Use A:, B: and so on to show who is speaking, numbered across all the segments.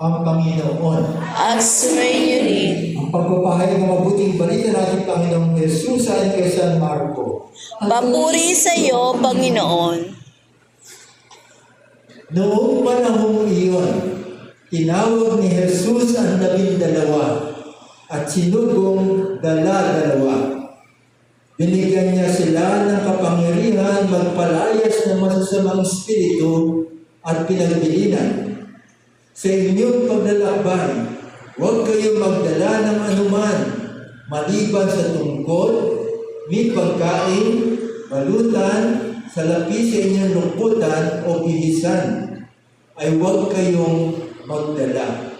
A: ang Panginoon.
B: at sumainyo rin.
A: Ang pagpapahayag ng mabuting balita ng ating Panginoong Jesus ayon kay San Marco.
B: Papuri sa iyo, Panginoon.
A: Noong panahong iyon, tinawag ni Jesus ang labindalawa at sinugong dala-dalawa. Binigyan niya sila ng kapangyarihan magpalayas ng masasamang espiritu at pinagbilinan. Sa inyong paglalakbay, huwag kayong magdala ng anuman maliban sa tungkol, may pagkain, balutan, salapi sa inyong lungkutan o bihisan, ay huwag kayong magdala.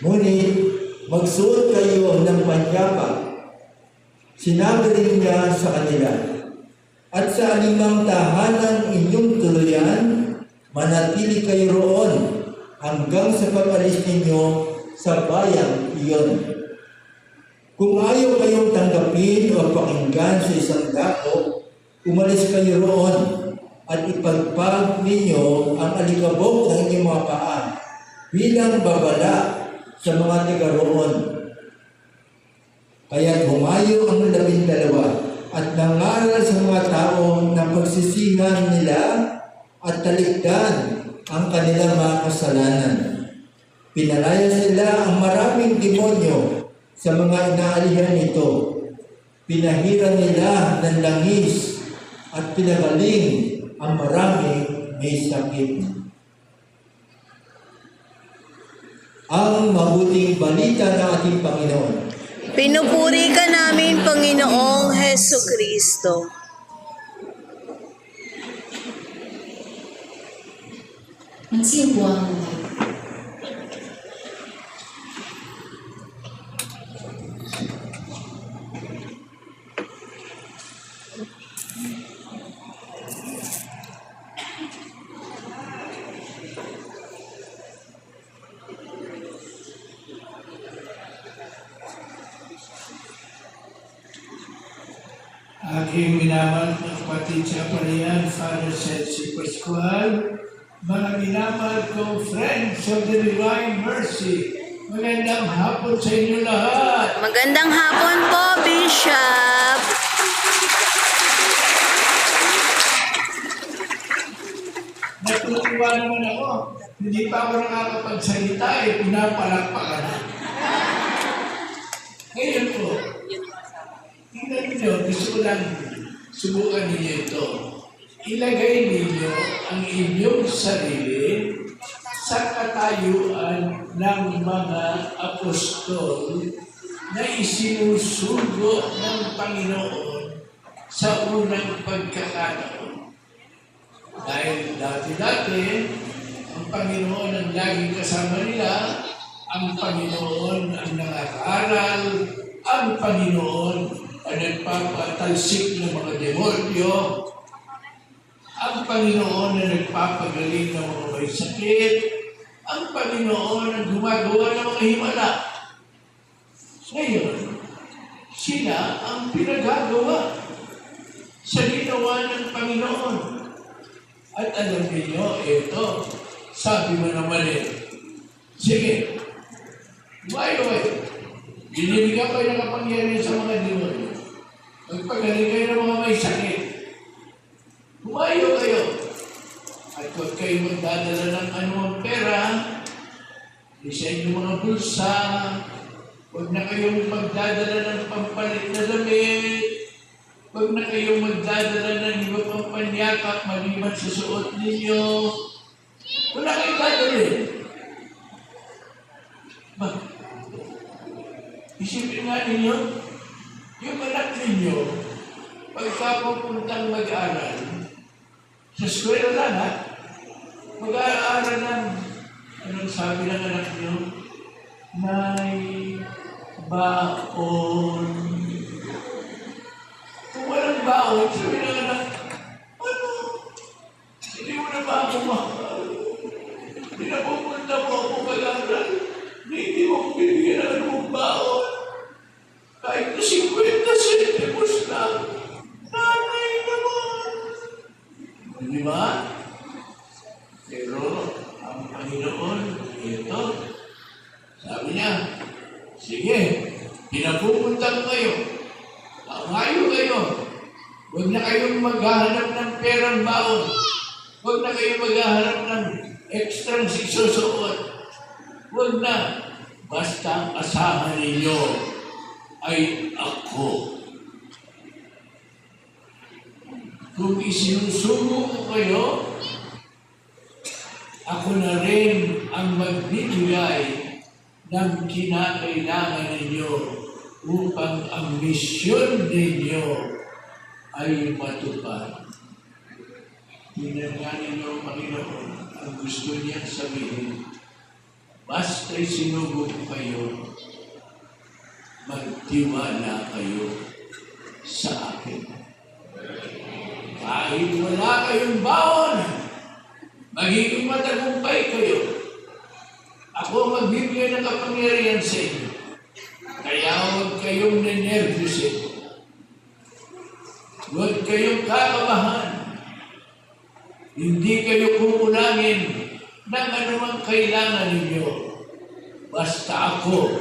A: Ngunit, magsuot kayo ng panyapa. Sinabi rin niya sa kanila, At sa alimang tahanan inyong tuluyan, manatili kayo roon hanggang sa pag-alis ninyo sa bayang iyon. Kung ayaw kayong tanggapin o pakinggan sa isang dako, umalis kayo roon at ipagpag ninyo ang alikabok ng inyong mga paa bilang babala sa mga tiga roon. Kaya humayo ang labindalawa at nangaral sa mga tao ng pagsisihan nila at talikdan ang kanilang mga kasalanan. Pinalaya sila ang maraming demonyo sa mga inaalihan nito. Pinahira nila ng langis at pinagaling ang maraming may sakit. Ang mabuting balita ng ating Panginoon.
B: Pinupuri ka namin, Panginoong Heso Kristo.
C: Magsimbuhan muna.
D: Aking minamahal na kapatid sa Palayan, Father Celsi Pascual, mga minamahal kong friends of the Divine Mercy, magandang hapon sa inyo lahat.
B: Magandang hapon po, Bishop.
D: Natutuwa naman ako. Hindi pa ako nakakapagsalita eh, pinapalakpakan na. Ngayon po, tingnan niyo, gusto ko lang subukan ninyo ito. Ilagay ninyo ang inyong sarili sa katayuan ng mga apostol na isinusugo ng Panginoon sa unang pagkakataon. Dahil dati-dati, ang Panginoon ang laging kasama nila, ang Panginoon ang nangaral, ang Panginoon ang nagpapatalsik ng mga demonyo, ang Panginoon ang nagpapagaling ng mga may sakit, ang Panginoon ang gumagawa ng mga himala. Ngayon, sila ang pinagagawa sa ginawa ng Panginoon. At alam niyo, ito, sabi mo naman eh, sige, bumayo kayo. Binibigyan kayo ng kapangyarihan sa mga demonyo. Magpagaling kayo ng mga may sakit. Bumayo kayo. At huwag kayo magdadala ng anumang pera, di sa inyong mga bulsa, huwag na kayong magdadala ng pampalit na damit, Huwag na kayong magdadala ng iba pang panyakap maliban sa suot ninyo. Wala kayong dadalhin. Ba? Isipin nga ninyo, yung anak ninyo, pagka pupuntang mag-aaral, sa eskwela lang ha, mag-aaral ng, anong sabi ng anak niyo? May baon kung walang baon, sabi ng anak, ano? Hindi mo na ba ako mahal? Hindi na pupunta mo ako mag-aral. Hindi mo ako binigyan ng anong baon. Kahit na 50 centimos lang. Nanay naman. Di ba? Pero ang Panginoon, ito, Ngayon kayo. Huwag na kayong maghahanap ng perang baon. Huwag na kayong maghahanap ng extra isusuot. Huwag na. Basta ang asahan ninyo ay ako. Kung isinusugo ko kayo, ako na rin ang magbibigay ng kinakailangan ninyo upang ang misyon ninyo ay matupad. Tingnan nga ninyo ang Panginoon ang gusto niyang sabihin. Basta isinugo ko kayo, magtiwala kayo sa akin. Kahit wala kayong baon, magiging matagumpay kayo. Ako magbibigay ng kapangyarihan sa inyo. Huwag kayong nenervyusin. Huwag kayong kakabahan. Hindi kayo kukulangin ng anumang kailangan ninyo. Basta ako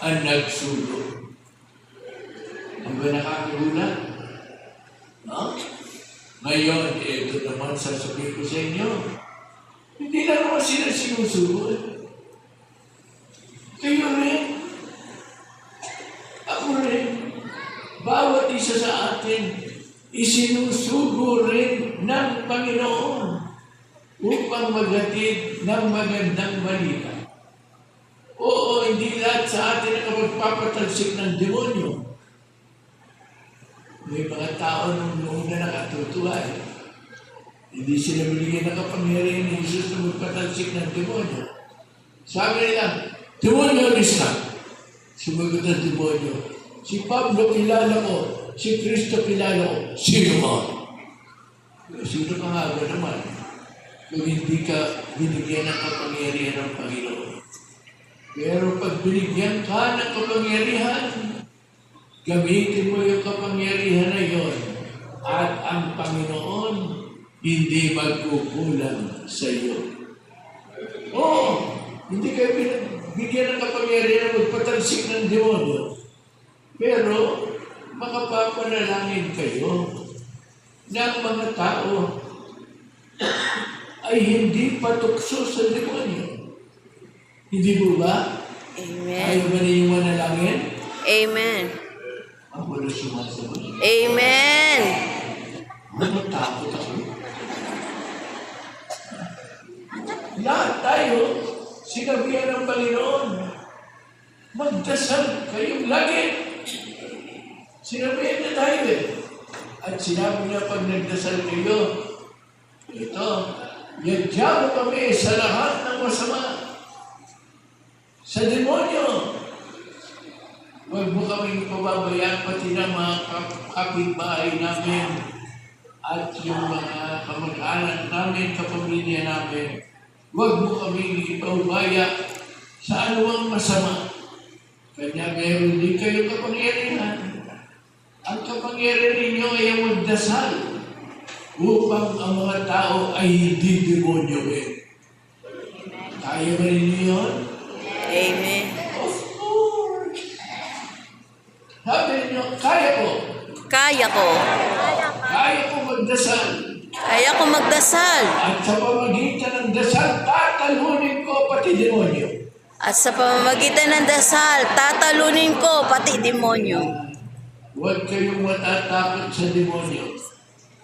D: ang nagsulo. Ang ba nakakagulat? No? Ngayon, ito naman sasabihin ko sa inyo. Hindi na naman sila sinusunod. Kayo rin. Ako rin. Bawat isa sa atin, isinusugo rin ng Panginoon upang maghatid ng magandang balita. Oo, hindi lahat sa atin nakapagpapatalsik ng demonyo. May mga tao nung noon na nakatutuwa. Hindi sila binigyan ng kapangyarihan ni Jesus na magpatalsik ng demonyo. Sabi nila, demonyo alis na. Sumagot ang demonyo. Si Pablo kilala ko, si Kristo kilala ko, sino mo? Sino ka nga naman? Kung hindi ka binigyan ng kapangyarihan ng Panginoon. Pero pag binigyan ka ng kapangyarihan, Gamitin mo yung kapangyarihan na yon at ang Panginoon hindi magkukulang sa iyo. Oo, hindi kayo bigyan ng kapangyarihan na magpatalsik ng demonyo. Pero makapapanalangin kayo ng mga tao ay hindi patukso sa demonyo. Hindi mo ba?
B: Amen.
D: Ayaw ba ninyong manalangin?
B: Amen.
D: Ang wala sumasagot.
B: Amen.
D: Natatakot ako. Lahat tayo, sinabihan ng Panginoon, magdasal kayong lagi. Sinabihan na tayo eh. At sinabi niya pag nagdasal kayo, ito, yadya mo kami sa lahat ng masama. Sa demonyo, Huwag mo kaming pababayaan pati ng mga kap- kapitbahay namin at yung mga kamag-anak namin, kapamilya namin. Huwag mo kaming ipaubaya sa anumang masama. Kanya meron din kayo kapangyarihan. Ang kapangyarihan ninyo ay ang magdasal upang ang mga tao ay hindi demonyo eh. Kaya ba ninyo yun?
B: Amen.
D: Of course! Sabi niyo, kaya ko.
B: Kaya ko.
D: Kaya ko magdasal.
B: Kaya ko magdasal.
D: At sa pamagitan ng dasal, tatalunin ko pati demonyo.
B: At sa pamamagitan ng dasal, tatalunin ko pati demonyo.
D: Huwag kayong matatakot sa demonyo.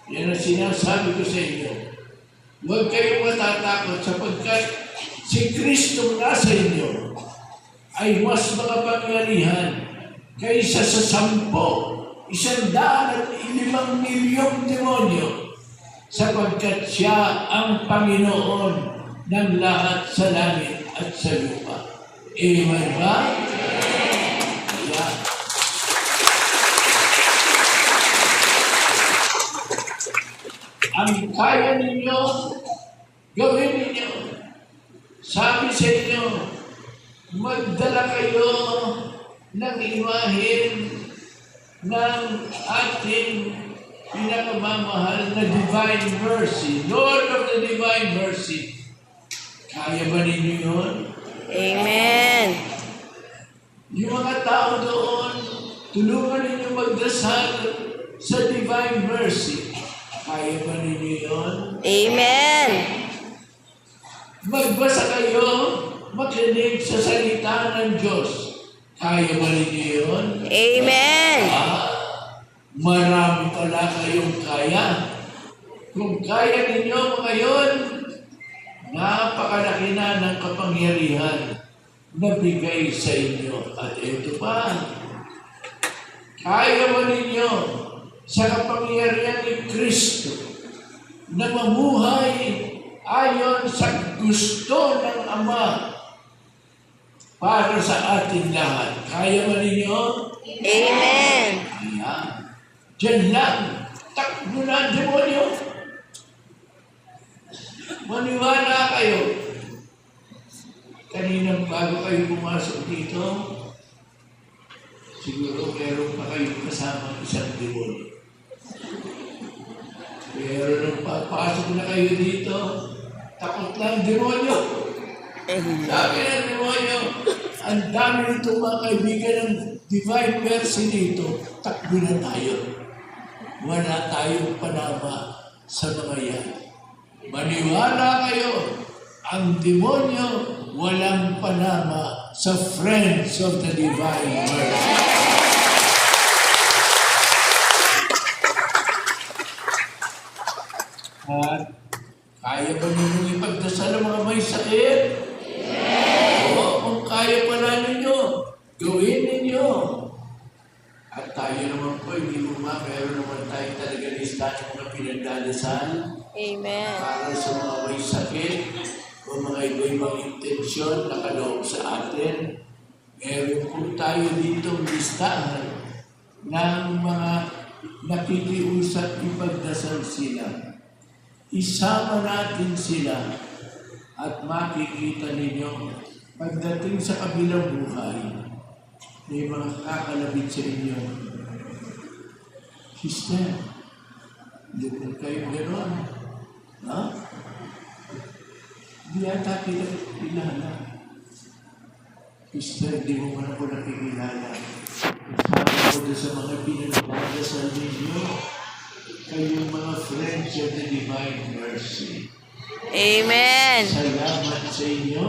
D: Yan ang sinasabi ko sa inyo. Huwag kayong matatakot sapagkat si Kristo nasa inyo ay mas makapangyarihan kaysa sa sampo, isang daan at limang milyong demonyo sapagkat siya ang Panginoon ng lahat sa langit at sa lupa. Amen ba? Yeah. Ang kaya ninyo, gawin ninyo. Sabi sa inyo, magdala kayo ng imahin ng ating pinakamamahal na divine mercy. Lord of the divine mercy. Kaya ba ninyo yun?
B: Amen.
D: Yung mga tao doon, Tulungan ninyo magdasal sa divine mercy. Kaya ba ninyo yun?
B: Amen.
D: Magbasa kayo, makinig sa salita ng Diyos. Kaya ba ninyo yun?
B: Amen.
D: Ah, marami pala kayong kaya. Kung kaya ninyo ngayon, napakalaki na ng kapangyarihan na bigay sa inyo. At ito pa, kaya mo ninyo sa kapangyarihan ni Kristo na mamuhay ayon sa gusto ng Ama para sa ating lahat. Kaya mo ninyo?
B: Amen.
D: Ayan. Diyan lang. Takbo na ang demonyo. Maniwala kayo. Kanina bago kayo pumasok dito, siguro meron pa kayong kasama isang demonyo. Pero nung papasok na kayo dito, takot lang demonyo. Sabi ng demonyo, ang dami nito mga kaibigan ng divine mercy dito, takbo na tayo. Wala tayong panama sa mga yan. Maniwala kayo, ang demonyo walang panama sa friends of the divine mercy. At kaya ba ninyo ipagdasal ang mga may sakit? Oo, kung kaya pala ninyo, gawin ninyo. At tayo naman po, hindi mo ma, meron naman tayo talaga listahan ng mga pinagdadasal
B: Amen.
D: para sa mga may sakit o mga iba-ibang intensyon na kaloob sa atin. Meron po tayo dito listahan ng mga nakikiusap ipagdasal sila. Isama natin sila at makikita ninyo pagdating sa kabilang buhay, may mga kakalabit sa inyo. Sister, hindi mo kayo gano'n. Ha? Hindi yata kita kilala. Sister, di mo man ako nakikilala. Sabi ko sa mga pinagdadasal ninyo, kayong mga friends of the divine mercy.
B: Amen.
D: Salamat sa inyo.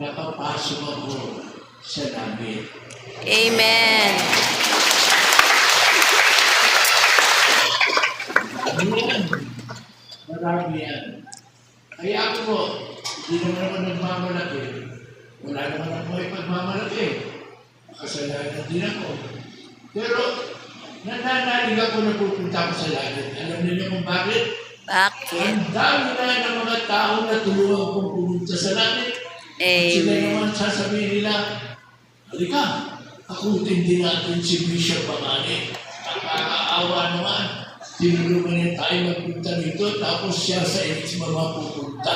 D: Nakapasok ako sa langit.
B: Amen.
D: Ayan. Marami yan. Kaya ako po, hindi naman ako nagmamalaki. Wala naman ako may pagmamalaki. Kasalanan din ako. Pero, nananalig ako na pupunta ako sa langit. Alam niyo kung bakit?
B: Bakit?
D: Ang dami na ng mga tao na tulungan kong pumunta sa langit. At Sila
B: Amen.
D: naman sasabihin nila, Halika, akutin din natin si Bishop Pamani. Nakakaawa naman. Tinulungan niya tayo magpunta dito, tapos siya sa inis mapupunta.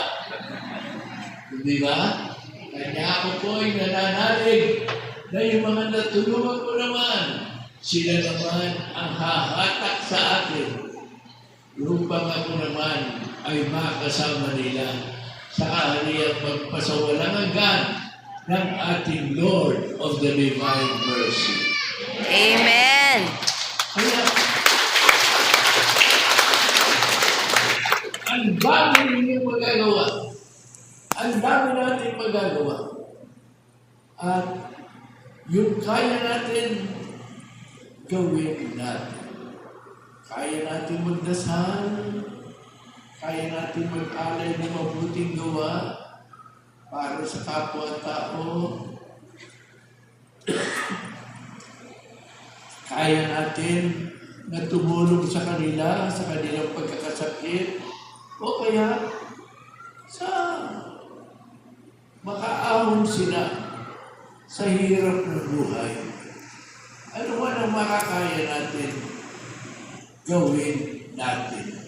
D: Hindi ba? Kanya ako po ay nananalig na yung mga natulungan ko naman, sila naman ang hahatak sa akin upang ako naman ay makasama nila sa kahariang magpasawalang hanggan ng ating Lord of the Divine Mercy.
B: Amen.
D: Kaya, ang dami ninyong magagawa. Ang dami natin magagawa. At yung kaya natin, gawin natin. Kaya natin magdasal, kaya natin mag-alay ng mabuting gawa para sa kapwa-tao. kaya natin na tumulong sa kanila, sa kanilang pagkakasakit, o kaya sa makaahon sila sa hirap ng buhay. Makakaya natin gawin natin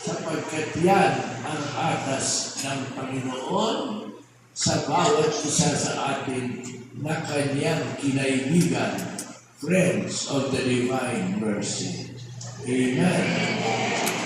D: sapagkat yan ang atas ng Panginoon sa bawat isa sa atin na kanyang kinaibigan, friends of the divine mercy. Amen.